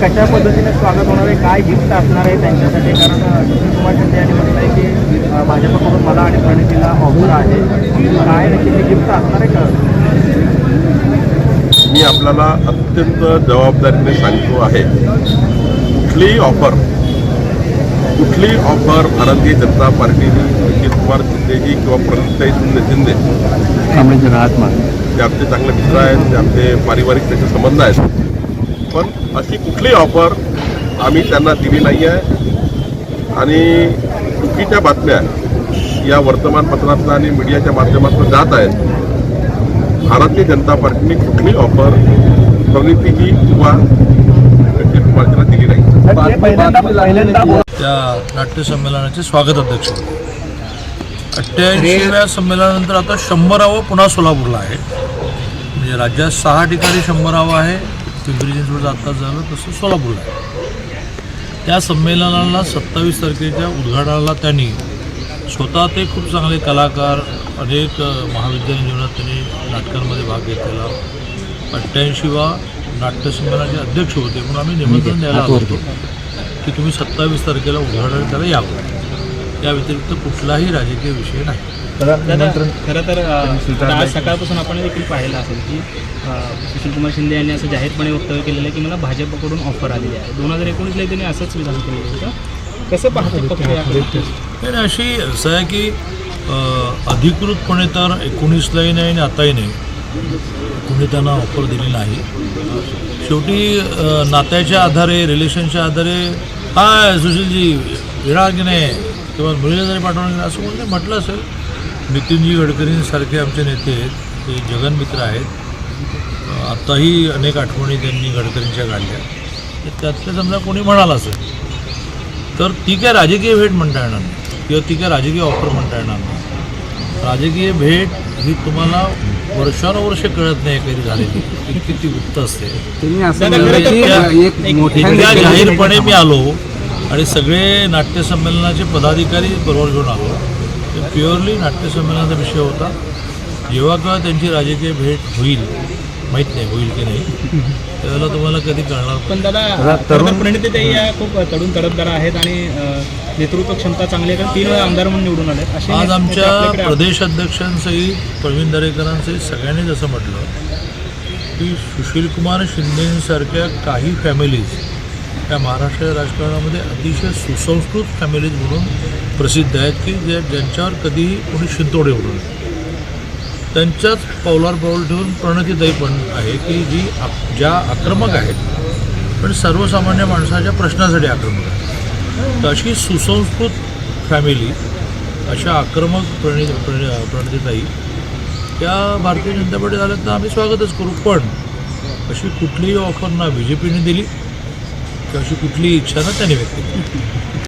कशा पद्धतीने स्वागत होणार आहे? काय गिफ्ट असणार आहे त्यांच्यासाठी? कारण सुशील कुमार शिंदे यांनी म्हटलं आहे की भाजपकडून मला आणि प्रणितीला ऑफर आहे. काय नक्की गिफ्ट असणार आहे का? मी आपल्याला अत्यंत जबाबदारीने सांगतो आहे कुठलीही ऑफर कुठलीही ऑफर भारतीय जनता पार्टीने सुशील कुमार शिंदेजी किंवा प्रणिताई शिंदे शिंदे ते आमचे चांगले मित्र आहेत ते आमचे पारिवारिक त्याचे संबंध आहेत. पण अशी कुठलीही ऑफर आम्ही त्यांना दिली नाही आहे. आणि चुकीच्या बातम्या या वर्तमानपत्रातून आणि मीडियाच्या माध्यमातून जात आहेत. भारतीय जनता पार्टीने कुठली ऑफर प्रणितीजी किंवा कुमारजीला दिली नाही? त्या नाट्य संमेलनाचे स्वागत अध्यक्ष होते. अठ्ठ्याऐंशीव्या संमेलनानंतर आता शंभरावं पुन्हा सोलापूरला आहे. म्हणजे राज्यात सहा ठिकाणी शंभरावं आहे. पिंपरी चिंचवडचं आत्ताच झालं तसं सोलापूरला आहे. त्या संमेलनाला सत्तावीस तारखेच्या उद्घाटनाला त्यांनी स्वतः ते खूप चांगले कलाकार अनेक महाविद्यालयीन जीवनात त्यांनी नाटकांमध्ये भाग घेतलेला. अठ्ठ्याऐंशीवा नाट्यसंमेलनाचे अध्यक्ष होते म्हणून आम्ही निमंत्रण द्यायला आलो होतो की तुम्ही सत्तावीस तारखेला उद्घाटन त्याला यावं. या व्यतिरिक्त कुठलाही राजकीय विषय नाही. खरं तर आज सकाळपासून आपण देखील पाहिलं असेल की अ, सुशील कुमार शिंदे यांनी असं जाहीरपणे वक्तव्य केलेलं आहे की मला भाजपकडून ऑफर आलेली आहे. दोन हजार एकोणीसला त्यांनी असंच विधान केलेलं होतं. कसं पाहतो? नाही अशी असं आहे की अधिकृतपणे तर एकोणीसलाही नाही आणि आताही नाही. कुणी त्यांना ऑफर दिली नाही. शेवटी नात्याच्या आधारे रिलेशनच्या आधारे हाय सुशीलजी येणार की नाही? किंवा मुलीला जरी पाठवणार नाही? असं कोणी म्हटलं असेल. नितीनजी गडकरींसारखे आमचे नेते आहेत. ते जगनमित्र आहेत. आत्ताही अनेक आठवणी त्यांनी गडकरींच्या काढल्या. तर त्यातलं समजा कोणी म्हणाला असेल तर ती काय राजकीय भेट म्हणता येणार नाही. किंवा ती काय राजकीय ऑफर म्हणता येणार नाही. राजकीय भेट ही तुम्हाला वर्षानुवर्ष कळत नाही कधी झालेली. ती किती गुप्त असते. जाहीरपणे मी आलो आणि सगळे नाट्यसंमेलनाचे पदाधिकारी बरोबर घेऊन आलो. ते प्युअरली नाट्यसंमेलनाचा विषय होता. जेव्हा केव्हा त्यांची राजकीय भेट होईल माहीत नाही होईल की नाही. त्यावेळेला तुम्हाला कधी कळणार पण दादा खरं तर प्रणितीताई या खूप तडून तडफदार आहेत आणि नेतृत्व क्षमता चांगली आहे. कारण तीन वेळा आमदार म्हणून निवडून आले असे आज आमच्या. प्रदेश अध्यक्षांसहित प्रवीण दरेकरांसहित सगळ्यांनीच असं म्हटलं की सुशीलकुमार शिंदेसारख्या काही फॅमिलीज या महाराष्ट्र राजकारणामध्ये अतिशय सुसंस्कृत फॅमिलीज म्हणून प्रसिद्ध आहेत की ज्या ज्यांच्यावर कधीही कोणी शिंतोडे उडू नये त्यांच्याच पावलावर पाऊल ठेवून प्रणतिताई पण आहे की जी आप ज्या आक्रमक आहेत पण सर्वसामान्य माणसाच्या प्रश्नासाठी आक्रमक आहे तर अशी सुसंस्कृत फॅमिली अशा आक्रमक प्रणि प्रणि प्रणितीताई त्या भारतीय जनता पार्टी झाल्यात तर आम्ही स्वागतच करू. पण अशी कुठलीही ऑफर ना बी जे पीने दिली किंवा अशी कुठलीही इच्छा ना त्यांनी व्यक्त केली.